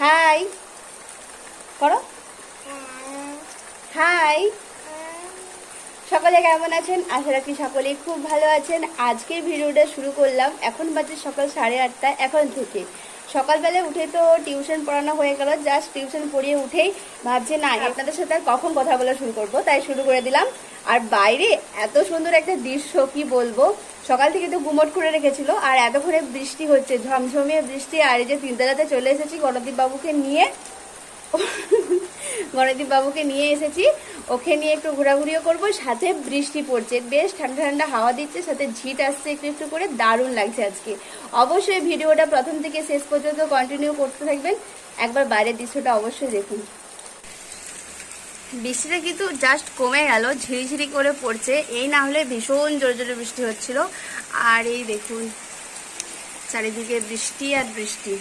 High করো। High সকলে কেমন আছেন? আশা রাখি সকলেই খুব ভালো আছেন। আজকের ভিডিওটা শুরু করলাম। এখন বাজে সকাল সাড়ে আটটা এখন থেকে। সকালবেলা উঠে তো টিউশন পড়ানো হয়ে গেল জাস্ট টিউশন পড়িয়ে উঠেই ভাবছি না আপনাদের সাথে আর কখন কথা বলা শুরু করব? তাই শুরু করে দিলাম। আর বাইরে এত সুন্দর একটা দৃশ্য কি বলব? সকাল থেকে তো গুমট করে রেখেছিল আর এতক্ষণে বৃষ্টি হচ্ছে ঝমঝমিয়ে বৃষ্টি আর এই যে তিনতলাতে চলে এসেছি গণদীপ বাবুকে নিয়ে। গণদীপ বাবুকে নিয়ে এসেছি। ওকে নিয়ে একটু ঘোরাঘুরিও করব সাথে বৃষ্টি পড়ছে। বেশ ঠান্ডা ঠান্ডা হাওয়া দিচ্ছে সাথে ঝিট আসছে একটু একটু করে দারুণ লাগছে আজকে। অবশ্যই ভিডিওটা প্রথম থেকে শেষ পর্যন্ত কন্টিনিউ করতে থাকবেন। একবার বাইরের দৃশ্যটা অবশ্যই দেখুন। বৃষ্টিটা কিন্তু জাস্ট কমে গেল ঝিরিঝিরি করে পড়ছে। এই না হলে ভীষণ জোরে জোরে বৃষ্টি হচ্ছিল। আর এই দেখুন চারিদিকে বৃষ্টি আর বৃষ্টি।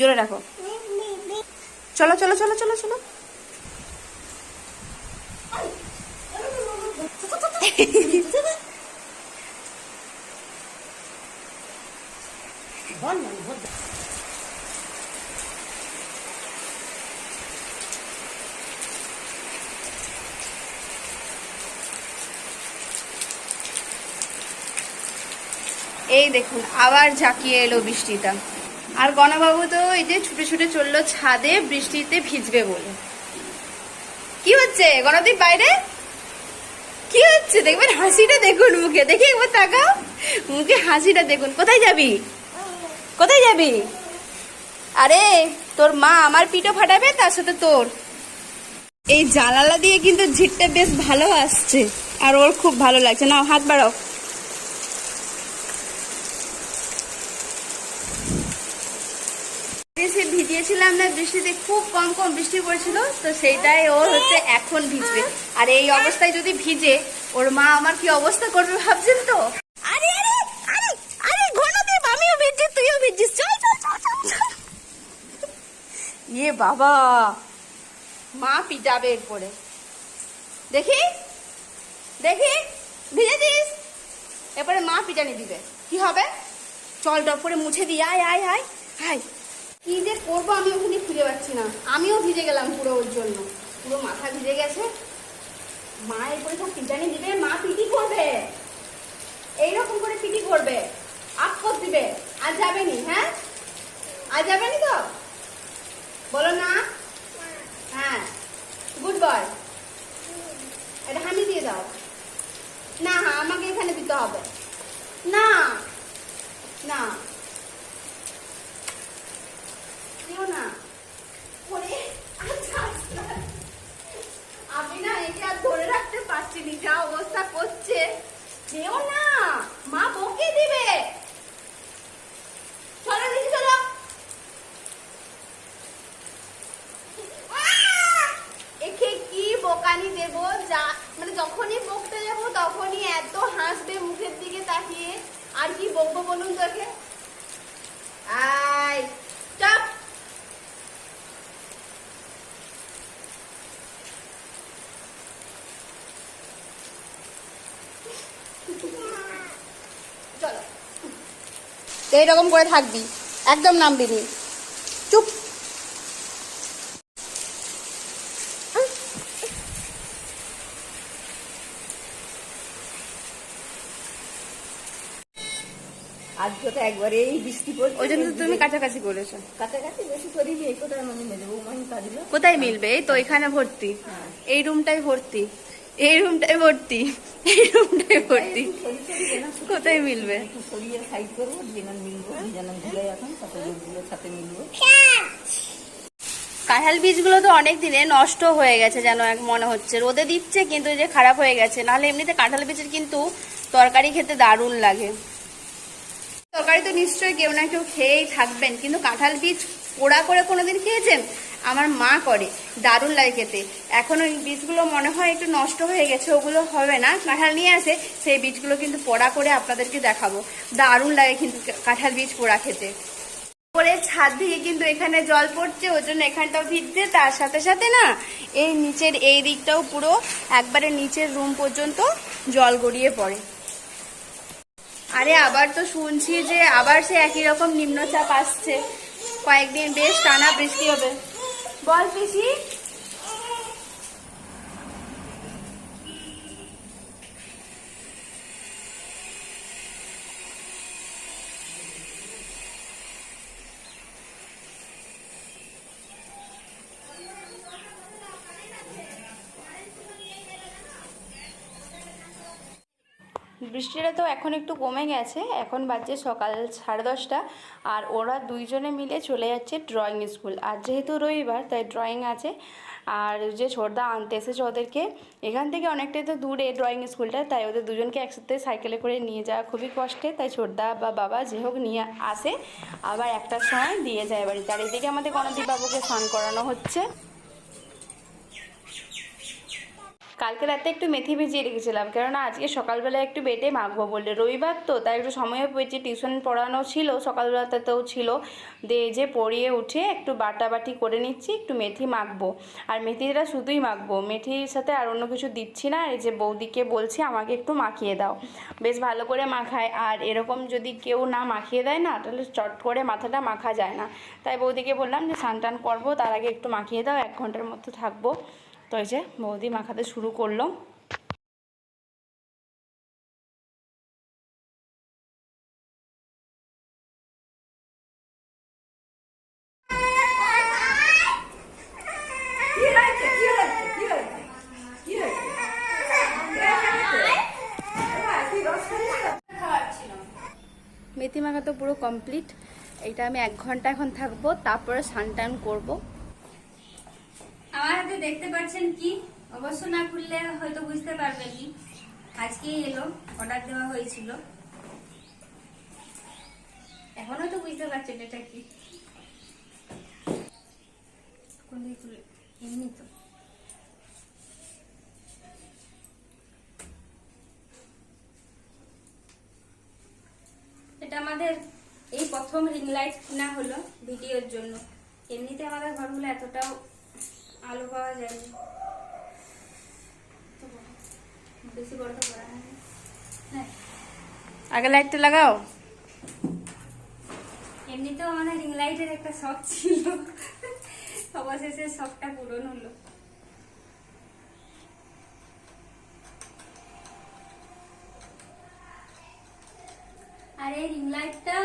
জোরে রাখো। চলো চলো চলো চলো চলো। এই দেখুন আবার ঝাঁকিয়ে এলো বৃষ্টিটা। আর গণবাবু তো এই যে ছুটে ছুটে চলল ছাদে, বৃষ্টিতে ভিজবে বলে। কি হচ্ছে? গণদীপ বাইরে? কি হচ্ছে? দেখবেন হাসিটা দেখুন মুখে। দেখি একবার তাকাও। মুখে হাসিটা দেখুন। কোথায় যাবি? কোথায় যাবি? আরে, তোর মা আমার পিঠো ফাটাবে, তার সাথে তোর। এই জানালা দিয়ে কিন্তু ঝিটটা বেশ ভালো আসছে। আর ওর খুব ভালো লাগছে। নাও, হাত বাড়াও। এসে ভিজিয়েছিলাম না বৃষ্টিতে খুব কম কম বৃষ্টি পড়ছিল তো সেইটাই ওর হচ্ছে এখন ভিজবে। আর এই অবস্থায় যদি ভিজে ওর মা আমার কি অবস্থা করবে ভাবছেন তো? আরে আরে আরে আরে ঘনদীপ আমিও ভিজছি তুইও ভিজছিস চল চল চল চল চল। ইয়ে বাবা মা পিটাবে এরপরে দেখি দেখি ভিজেছিস এরপরে মা পিটানি দিবে। কি হবে? চল টপ করে মুছে দি আয় আয় আয়। আয় খুঁজে পাচ্ছি না। আমিও ভিজে গেলাম পুরো ওর জন্য। পুরো মাথা ভিজে গেছে। মা এরপরে সব পিটানি দিবে, মা পিটি করবে। এইরকম করে পিটি করবে। আক্কর দিবে। আর যাবেনি হ্যাঁ? আর যাবেনি তো? বলো না? হ্যাঁ। গুড বয় এটা হামি দিয়ে দাও। না হ্যাঁ আমাকে এখানে দিতে হবে না না দিও না ওরে আচ্ছা আচ্ছা। আমি না একে আর ধরে রাখতে পারছি নি যা অবস্থা করছে যেও না মা বকে দিবে চলো দেখি চলো আহ! একে কি বকানি দেব যা মানে যখনই বকতে যাব তখনই এত হাসবে মুখের দিকে তাকিয়ে আর কি বকবো বলুন তোকে আয় চপ। এইরকম করে থাকবি একদম নামবি নি। আজকে তো একবারে এই বৃষ্টি পড়ছে। ওই জন্য তো তুমি কাছাকাছি করেছ। কাছাকাছি বেশি করিনি এই কোথায় মানে কাজলো কোথায় মিলবে? এই তো এখানে ভর্তি। হ্যাঁ। এই রুমটাই ভর্তি। এই রুমটাই ভর্তি। এই রুমটাই ভর্তি। কোথায় মিলবে? সরিয়ে সাইড করব যেন মিলবো যেন এখন সাথে মিলবো। কাঁঠাল বীজগুলো তো অনেক দিনে নষ্ট হয়ে গেছে যেন এক মনে হচ্ছে। রোদে দিচ্ছে কিন্তু যে খারাপ হয়ে গেছে। নাহলে এমনিতে কাঁঠাল বীজের কিন্তু তরকারি খেতে দারুণ লাগে। তরকারি তো নিশ্চয়ই কেউ না কেউ খেয়েই থাকবেন, কিন্তু কাঁঠাল বীজ পোড়া করে কোনোদিন খেয়েছেন? আমার মা করে, দারুণ লাগে খেতে। এখন ওই বীজগুলো মনে হয় একটু নষ্ট হয়ে গেছে, ওগুলো হবে না। কাঁঠাল নিয়ে আসে, সেই বীজগুলো কিন্তু পোড়া করে আপনাদেরকে দেখাবো। দারুণ লাগে কিন্তু কাঁঠাল বীজ পোড়া খেতে। করে ছাদ থেকে কিন্তু এখানে জল পড়ছে, ওই জন্য এখানটাও ভিজছে, তার সাথে সাথে না, এই নিচের এই দিকটাও পুরো একবারে নিচের রুম পর্যন্ত জল গড়িয়ে পড়ে। আরে আবার তো শুনছি যে আবার সে একই রকম নিম্নচাপ আসছে। কয়েকদিন বেশ টানা বৃষ্টি হবে। বল পিসি। বৃষ্টিটা তো এখন একটু কমে গেছে। এখন বাজছে সকাল সাড়ে দশটা। আর ওরা দুইজনে মিলে চলে যাচ্ছে ড্রয়িং স্কুল আর যেহেতু রবিবার, তাই ড্রয়িং আছে। আর যে ছোটদা আনতে এসেছে ওদেরকে। এখান থেকে অনেকটাই তো দূরে ড্রয়িং স্কুলটা তাই ওদের দুজনকে একসাথে সাইকেলে করে নিয়ে যাওয়া খুবই কষ্টে। তাই ছোটদা বা বাবা যে হোক নিয়ে আসে। আবার একটার সময় দিয়ে যায় বাড়িতে। আর এদিকে আমাদের গণদীপ বাবুকে স্নান করানো হচ্ছে। কালকে রাতে একটু মেথি ভিজিয়ে রেখেছিলাম। কেননা আজকে সকালবেলা একটু বেটে মাখবো বললে। রবিবার তো, তাই একটু সময় পেয়েছি টিউশন পড়ানো ছিল, সকালবেলাতেও ছিল। দিয়ে যে পড়িয়ে উঠে একটু বাটাবাটি করে নিচ্ছি, একটু মেথি মাখবো। আর মেথিটা শুধুই মাখবো। মেথির সাথে আর অন্য কিছু দিচ্ছি না। এই যে বৌদিকে বলছি, আমাকে একটু মাখিয়ে দাও। বেশ ভালো করে মাখায়। আর এরকম যদি কেউ না মাখিয়ে দেয় না, তাহলে চট করে মাথাটা মাখা যায় না। তাই বৌদিকে বললাম যে, স্নান টান করব, তার আগে একটু মাখিয়ে দাও, এক ঘণ্টার মতো থাকব। তো এই যে বৌদি মাখাতে শুরু করল? মেথি মাখা তো পুরো কমপ্লিট এটা আমি এক ঘণ্টা এখন থাকব, তারপরে স্নান টান করব আমার হাতে দেখতে পাচ্ছেন কি? অবশ্য না খুললে হয়তো বুঝতে পারবেন কি। আজকেই এলো অর্ডার দেওয়া হয়েছিল। এখনও তো বুঝতে পারছেন এটা কি। এমনি তো। এটা আমাদের এই প্রথম রিং লাইট কিনা হলো ভিডিওর জন্য। এমনিতে আমাদের ঘরগুলো এতটাও আলো পাওয়া যায়। বেশি বড় তো করা হয়। আগে লাইটটা লাগাও। এমনিতেও আমাদের রিং লাইটের একটা শখ ছিল। অবশেষে শখটা পূরণ হলো। আর এই রিং লাইটটা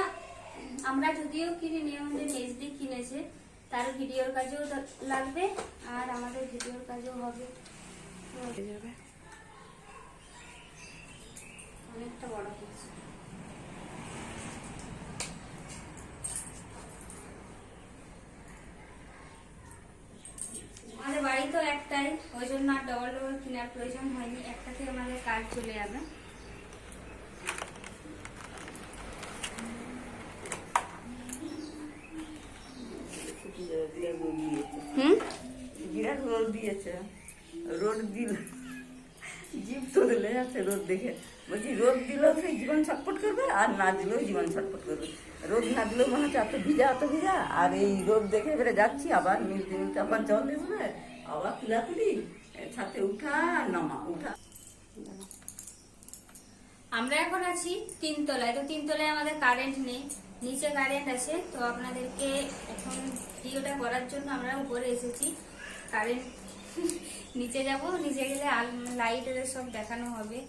আমরা যদিও কিনিনি আমাদের নেজদি কিনেছে। তার ভিডিওর কাজেও লাগবে আর আমাদের ভিডিওর কাজেও হবে। অনেকটা বড় হয়েছে আমাদের বাড়ি তো একটাই ওই জন্য আর ডবল ডবল কেনার প্রয়োজন হয়নি। একটাতে আমাদের কাজ চলে যাবে বিরাট রোদ দিয়েছে হুম? বিরাট রোদ দিয়েছে। রোদ দিল। জীব তোলে যাচ্ছে রোদ দেখে। বলছি রোদ দিলেও সেই জীবন ছটপট করবে আর না দিলেও জীবন ছটপট করবে। রোদ না দিলেও মনে হচ্ছে এত ভিজা এত ভিজা। আর এই রোদ দেখে এবারে যাচ্ছি আবার মিলতে মিলতে আবার জল দেবে আবার তুলাতুলি ছাতে উঠা আর নামা উঠা। আমরা এখন আছি তিনতলায়। তো তিনতলায় আমাদের কারেন্ট নেই। নিচে কারেন্ট আছে, তো আপনাদেরকে এখন ভিডিওটা করার জন্য আমরা উপরে এসেছি। কারেন্ট নিচে যাব, নিচে গেলে লাইটের সব দেখানো হবে।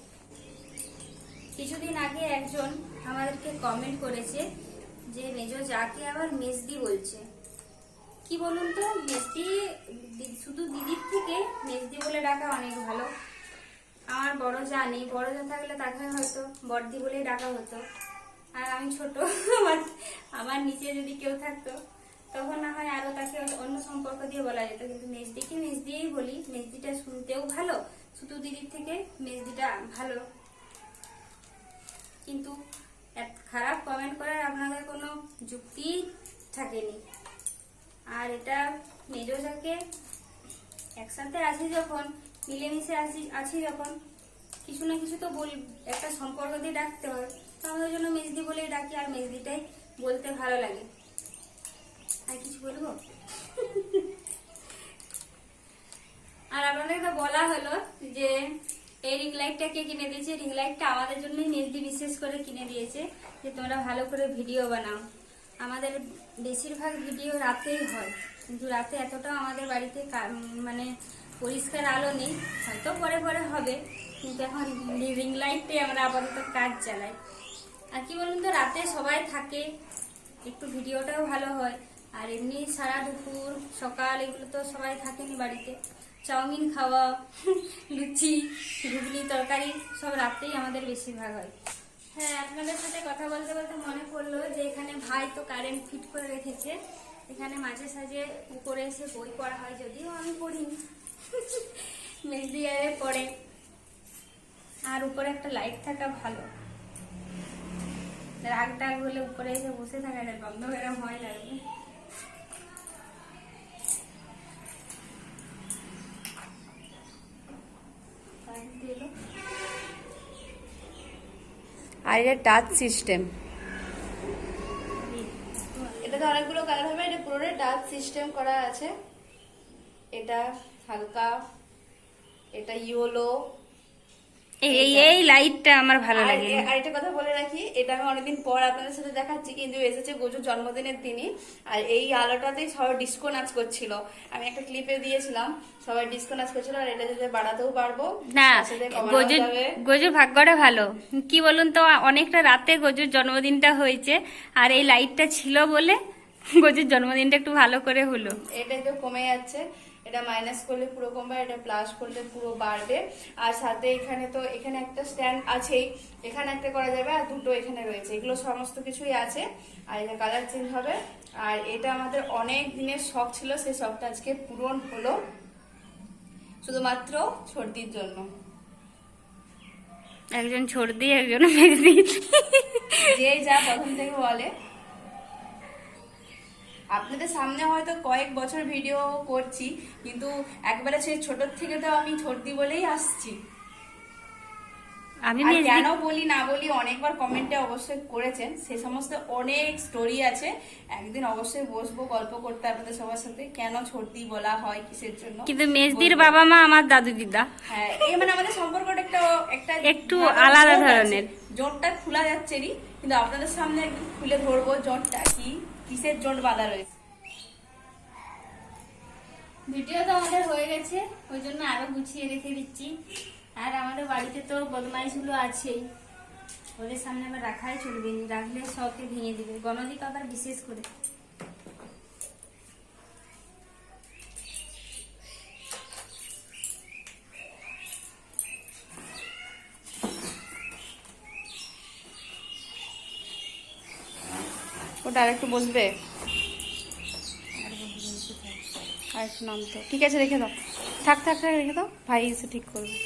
কিছুদিন আগে একজন আমাদেরকে কমেন্ট করেছে যে, মেজো যাকে আবার মেজদি বলছে। কি বলুন তো? মেজদি দি- শুধু দিদির থেকে মেজদি বলে ডাকা অনেক ভালো। আমার বড় যা নেই, বড় যা থাকলে তাকে হয়তো বড়দি বলেই ডাকা হতো। আর আমি ছোট, আমার আমার নিচে যদি কেউ থাকতো, তখন না হয় আরও তাকে অন্য সম্পর্ক দিয়ে বলা যেত। কিন্তু মেজদিকে মেজ দিয়েই বলি, মেজদিটা শুনতেও ভালো শুধু দিদির থেকে মেজদিটা ভালো। কিন্তু এত খারাপ কমেন্ট করার আপনাদের কোনো যুক্তি থাকেনি। আর এটা মেজোজাকে একসাথে আছি যখন, মিলেমিশে আছি আছি যখন, কিছু না কিছু তো বল, একটা সম্পর্ক দিয়ে ডাকতে হয়। তো আমি ওই জন্য মেজদি বলেই ডাকি আর মেজদিটাই বলতে ভালো লাগে। আর কিছু বলব? আর আপনাদেরকে বলা হলো যে, এই রিং লাইটটা কে কিনে দিয়েছে? রিং লাইটটা আমাদের জন্যই মেজদি বিশেষ করে কিনে দিয়েছে যে, তোমরা ভালো করে ভিডিও বানাও। আমাদের বেশিরভাগ ভিডিও রাতেই হয়। কিন্তু রাতে এতটাও আমাদের বাড়িতে মানে পরিষ্কার আলো নেই। হয়তো পরে পরে হবে। কিন্তু এখন রিং লাইটটাই আমরা আপাতত কাজ চালাই। আর কি বলুন তো, রাতে সবাই থাকে, একটু ভিডিওটাও ভালো হয়। আর এমনি সারা দুপুর, সকাল, এগুলো তো সবাই থাকেনি বাড়িতে। চাউমিন খাওয়া, লুচি, ঘুগনি, তরকারি, সব রাতেই আমাদের বেশিরভাগ হয়। হ্যাঁ আপনাদের সাথে কথা বলতে বলতে মনে পড়ল যে এখানে ভাই তো কারেন্ট ফিট করে রেখেছে। এখানে মাঝে সাঝে উপরে এসে বই পড়া হয়, যদিও আমি পড়িনি। মেহেদি আরে পড়ে। আর উপরে একটা লাইট থাকা ভালো। রাগ টাগ হলে উপরে এসে বসে থাকা যায় বন্ধ করে ভয় লাগবে। আর এটা টাচ সিস্টেম। এটাতে অনেকগুলো কালার হবে এটা পুরোটাই টাচ সিস্টেম করা আছে। এটা হালকা এটা ইয়েলো এই এই লাইটটা আমার ভালো লাগে আরেকটা কথা বলে রাখি এটা আমি অনেকদিন পর আপনাদের সাথে দেখাচ্ছি কিন্তু এসেছে গোজুর জন্মদিনের দিনই। আর এই আলোটাতেই সবাই ডিস্কো নাচ করছিল। আমি একটা ক্লিপে দিয়েছিলাম সবাই ডিস্কো নাচ করছিল আর এটা যাতে বাড়াতেও পারব না গজুর গজুর ভাগ্যটা ভালো। কি বলুন তো অনেকটা রাতে গজুর জন্মদিনটা হয়েছে আর এই লাইটটা ছিল বলে গজুর জন্মদিনটা একটু ভালো করে হলো। এটা একটু কমে যাচ্ছে। এটা মাইনাস করলে পুরো কমবে এটা প্লাস করলে পুরো বাড়বে। আর সাথে এখানে তো এখানে একটা স্ট্যান্ড আছেই। এখানে একটা করা যাবে আর দুটো এখানে রয়েছে। এগুলো সমস্ত কিছুই আছে। আর এটা কালার চেঞ্জ হবে। আর এটা আমাদের অনেক দিনের শখ ছিল সেই শখটা আজকে পূরণ হলো। শুধুমাত্র সর্দির জন্য। একজন সর্দি একজন যে যা প্রথম থেকে বলে। আপনাদের সামনে হয়তো কয়েক বছর ভিডিও করছি কিন্তু একবারে সেই ছোট থেকে তো আমি সর্দি বলেই আসছি। আমি কেন বলি না বলি অনেকবার কমেন্টে অবশ্যই করেছেন সে সমস্ত অনেক স্টোরি আছে। একদিন অবশ্যই বসবো গল্প করতে আপনাদের সবার সাথে কেন সর্দি বলা হয় কিসের জন্য? কিন্তু মেজদির বাবা মা আমার দাদু দিদা। হ্যাঁ এই মানে আমাদের সম্পর্কটা একটা একটা একটু আলাদা ধরনের। জোটটা খোলা যাচ্ছে নি কিন্তু আপনাদের সামনে একদম খুলে ধরবো জোটটা কি? কিসের জোট বাঁধা রয়েছে? ভিডিও তো আমাদের হয়ে গেছে, ওই জন্য আরও গুছিয়ে রেখে দিচ্ছি। আর আমাদের বাড়িতে তো বদমাইশগুলো আছেই। ওদের সামনে আবার রাখাই চলবে রাখলে সবকে ভেঙে দিবে। গণদিক আবার বিশেষ করে। ওটা আর একটু বসবে? আর একটু নাম তো ঠিক আছে রেখে দাও। থাক থাক থাক রেখে দাও। ভাই এসে ঠিক করবে।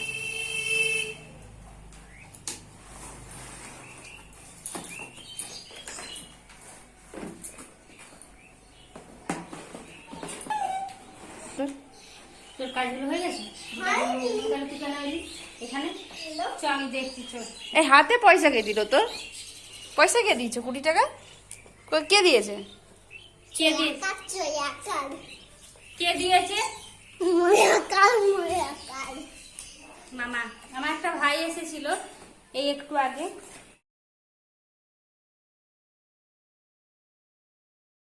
তোর? তোর কাজগুলো হয়ে গেছে? তাহলে তুই কেন এলি? এখানে? আমি দেখছি চল। এই হাতে পয়সা কে দিল তোর? পয়সা কে দিয়েছ? কুড়ি টাকা? কই- কে দিয়েছে? কে কে দিয়েছে? মামা আমার একটা ভাই এসেছিল এই একটু আগে।